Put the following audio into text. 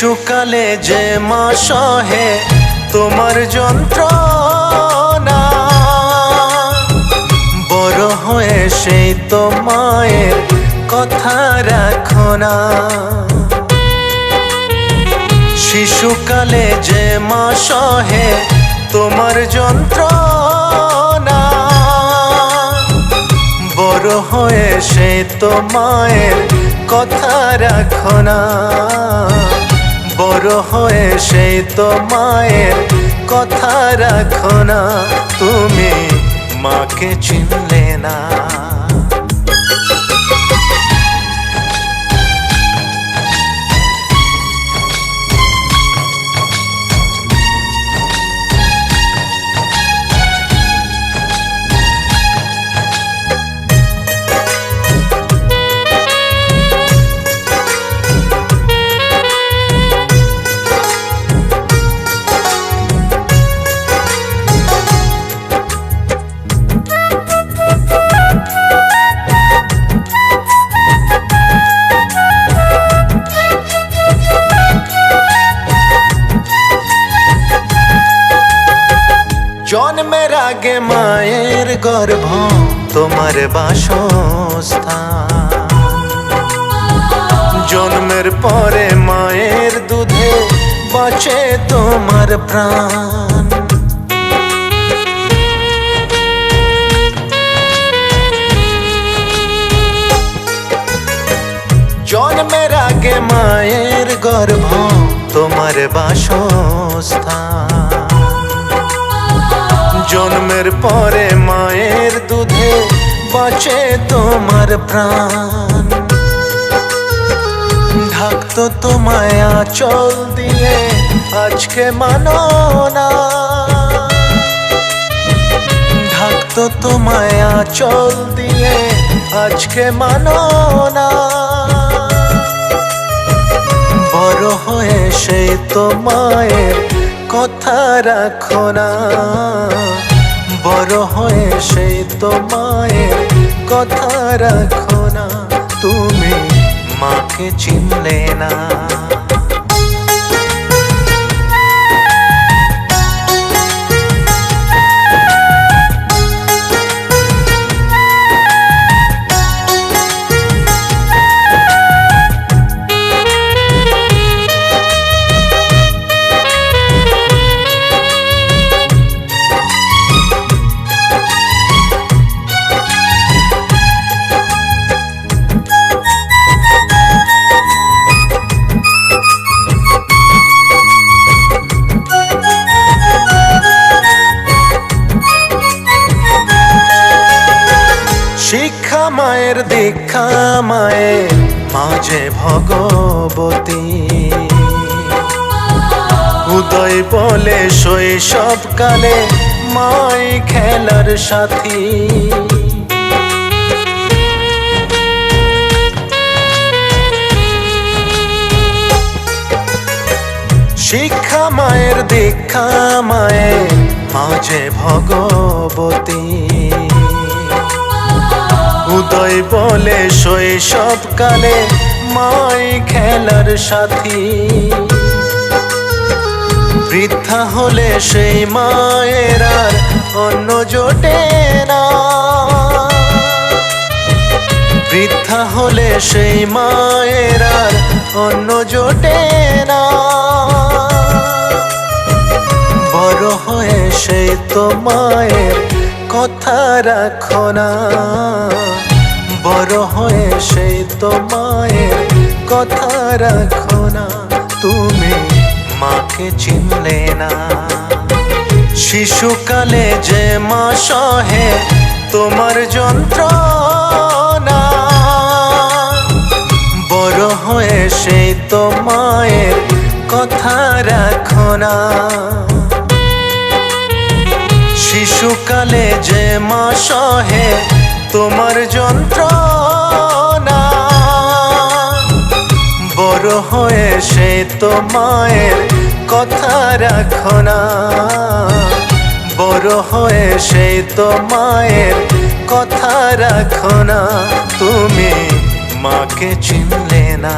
শিশুকালে যে মা সহে, তোমার যন্ত্রণা। বড় হয়ে সেই তো মায়ের কথা রাখো না। শিশুকালে যে মা সহে, তোমার যন্ত্রণা। বড় হয়ে সে তো মায়ের কথা রাখো না। বড় হয়ে সেই তো মায়ের কথা রাখো না। তুমি মাকে চিনলে না। জন্মের আগে মায়ের গর্ভ, তোমার বাসস্থান। জন্মের পরে মায়ের দুধে বাঁচে তোমার প্রাণ। জন্মের আগে মায়ের গর্ভ, তোমার বাসস্থান। জন্মের পরে মায়ের দুধে বাঁচে তোমার প্রাণ। ঢাকতো তোমায় আঁচল দিয়ে আজকে মানো না ঢাকতো তোমায় আঁচল দিয়ে আজকে মানো না বড় হয়ে সেই তো মায়ের কথা রাখো না। বড় হয়ে সেই তো মায়ের কথা রাখো না। তুমি মাকে চিনলে না। মায়ের দীক্ষা, মায়ের মাঝে ভগবতী। উদয় বলে শৈশব কালে মাই খেলার সাথী। শিক্ষা মায়ের দীক্ষা, মায়ের মাঝে ভগবতী। উদয় বলে শৈশব কালে মাই খেলার সাথী। বৃদ্ধা হলে সেই মায়ের আর অন্য জোটে না। বৃদ্ধা হলে সেই মায়ের আর অন্য জোটে না। বড় হয়ে সেই তো মায়ের কথা রাখো না। তো কথা রাখো না, তুমি মাকে চিনলে না। শিশুকালে যে মা সহে তোমার যন্ত্রণা, বড় হয়ে সেই তো কথা রাখো না। শিশুকালে যে মা সহে তোমার যন্ত্রণা হয়ে সে তো মায়ের কথা রাখো না। বড় হয়ে সে তো মায়ের কথা রাখো না। তুমি মাকে চিনলে না।